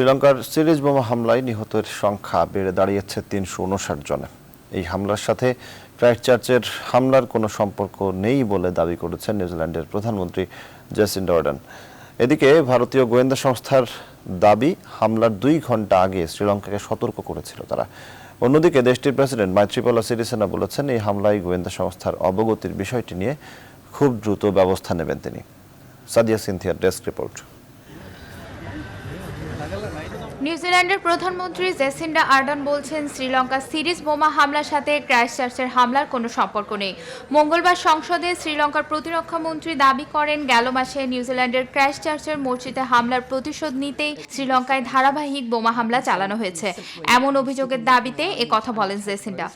শ্রীলঙ্কার সিরিজ বোমা হামলায় নিহতের সংখ্যা বেড়ে দাঁড়িয়েছে তিনশো উনষাট জনে। এই হামলার সাথে ক্রাইস্টচার্চের হামলার কোনো সম্পর্ক নেই বলে দাবি করেছেন নিউজিল্যান্ডের প্রধানমন্ত্রী জেসিন্ডা ডর্ডান। এদিকে ভারতীয় গোয়েন্দা সংস্থার দাবি, হামলার দুই ঘণ্টা আগে শ্রীলঙ্কাকে সতর্ক করেছিল তারা। অন্যদিকে দেশটির প্রেসিডেন্ট মাইত্রিপালা সিরিসেনা বলেছেন, এই হামলায় গোয়েন্দা সংস্থার অবগতির বিষয়টি নিয়ে খুব দ্রুত ব্যবস্থা নেবেন তিনি। সাদিয়া সিনথিয়ার ডেস্ক রিপোর্ট। নিউজিল্যান্ডের প্রধানমন্ত্রী জেসিন্ডা আর্ডন বলছেন, শ্রীলঙ্কা সিরিজ বোমা হামলার সাথে ক্রাইস্টচার্চের হামলার কোনো সম্পর্ক নেই। মঙ্গলবার সংসদে শ্রীলঙ্কার প্রতিরক্ষা মন্ত্রী দাবি করেন, গেল মাসে নিউজিল্যান্ডের ক্রাইস্টচার্চের মসজিদে হামলার প্রতিশোধ নিতেই শ্রীলঙ্কায় ধারাবাহিক বোমা হামলা চালানো হয়েছে। এমন অভিযোগের দাবিতে এ কথা বলেন জেসিন্ডা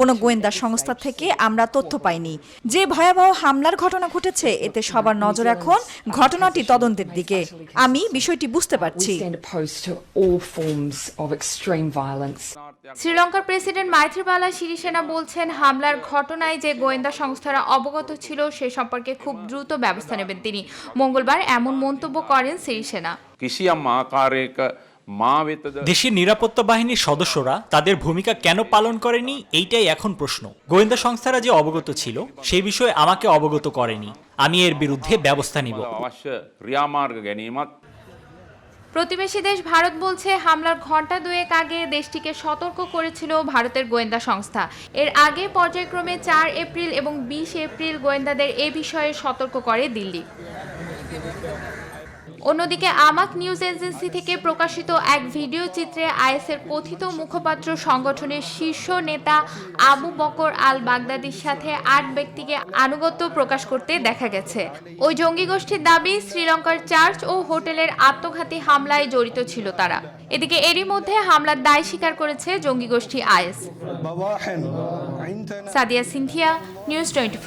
কোনো গোয়েন্দা সংস্থা থেকে আমরা তথ্য পাইনি। যে ভয়াবহ হামলার ঘটনা ঘটেছে, এতে সবার নজর এখন ঘটনাটি তদন্তের দিকে। আমি আমি বিষয়টি বুঝতে পারছি। শ্রীলঙ্কার প্রেসিডেন্ট মাইথ্রিপালা সিরিসেনা বলছেন হামলার ঘটনায় যে গোয়েন্দা সংস্থারা অবগত ছিল সে সম্পর্কে খুব দ্রুত ব্যবস্থা নেবেন তিনি। মঙ্গলবার এমন মন্তব্য করেন সিরিসেনা। দেশের নিরাপত্তা বাহিনীর সদস্যরা তাদের ভূমিকা কেন পালন করেনি এইটাই এখন প্রশ্ন। গোয়েন্দা সংস্থারা যে অবগত ছিল সেই বিষয়ে আমাকে অবগত করেনি। আমি এর বিরুদ্ধে ব্যবস্থা নিব। প্রতিবেশী দেশ ভারত বলছে, হামলার ঘণ্টা দুয়েক আগে দেশটিকে সতর্ক করেছিল ভারতের গোয়েন্দা সংস্থা। এর আগে পর্যায়ক্রমে চার এপ্রিল এবং বিশ এপ্রিল গোয়েন্দাদের এ বিষয়ে সতর্ক করে দিল্লি। অন্যদিকে আমাক নিউজ এজেন্সি থেকে প্রকাশিত এক ভিডিও চিত্রে আইএসের কথিত মুখপাত্র সংগঠনের শীর্ষ নেতা আবু বকর আল বাগদাদির সাথে আট ব্যক্তিকে আনুগত্য প্রকাশ করতে দেখা গেছে। ওই জঙ্গি গোষ্ঠীর দাবি শ্রীলঙ্কার চার্চ ও হোটেলের আত্মঘাতী হামলায় জড়িত ছিল তারা। এদিকে এরই মধ্যে হামলার দায় স্বীকার করেছে জঙ্গি গোষ্ঠী IS. Sadia Sinthia news twenty